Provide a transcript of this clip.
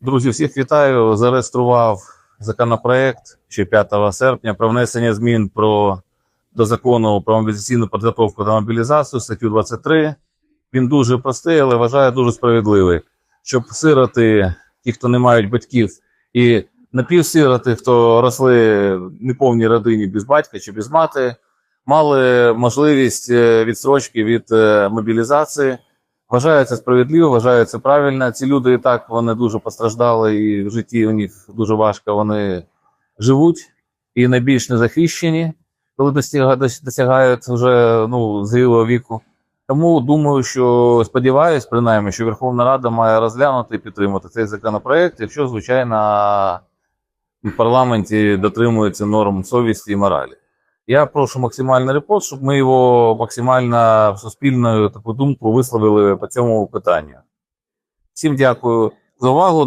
Друзі, всіх вітаю. Зареєстрував законопроект ще 5 серпня про внесення змін про, до закону про мобілізаційну підготовку та мобілізацію, статтю 23. Він дуже простий, але вважаю дуже справедливий, щоб сироти, ті, хто не мають батьків, і напівсироти, хто росли в неповній родині без батька чи без мати, мали можливість е, відстрочки від е, мобілізації. Вважаю це справедливо, вважаю це правильно. Ці люди і так вони дуже постраждали, і в житті у них дуже важко вони живуть і найбільш незахищені, коли досягають вже ну, зрілого віку. Тому думаю, що сподіваюсь, принаймні, що Верховна Рада має розглянути і підтримати цей законопроект, якщо, звичайно, в парламенті дотримуються норм совісті і моралі. Я прошу максимальний репост, щоб ми його максимально суспільною таку думку висловили по цьому питанню. Всім дякую за увагу.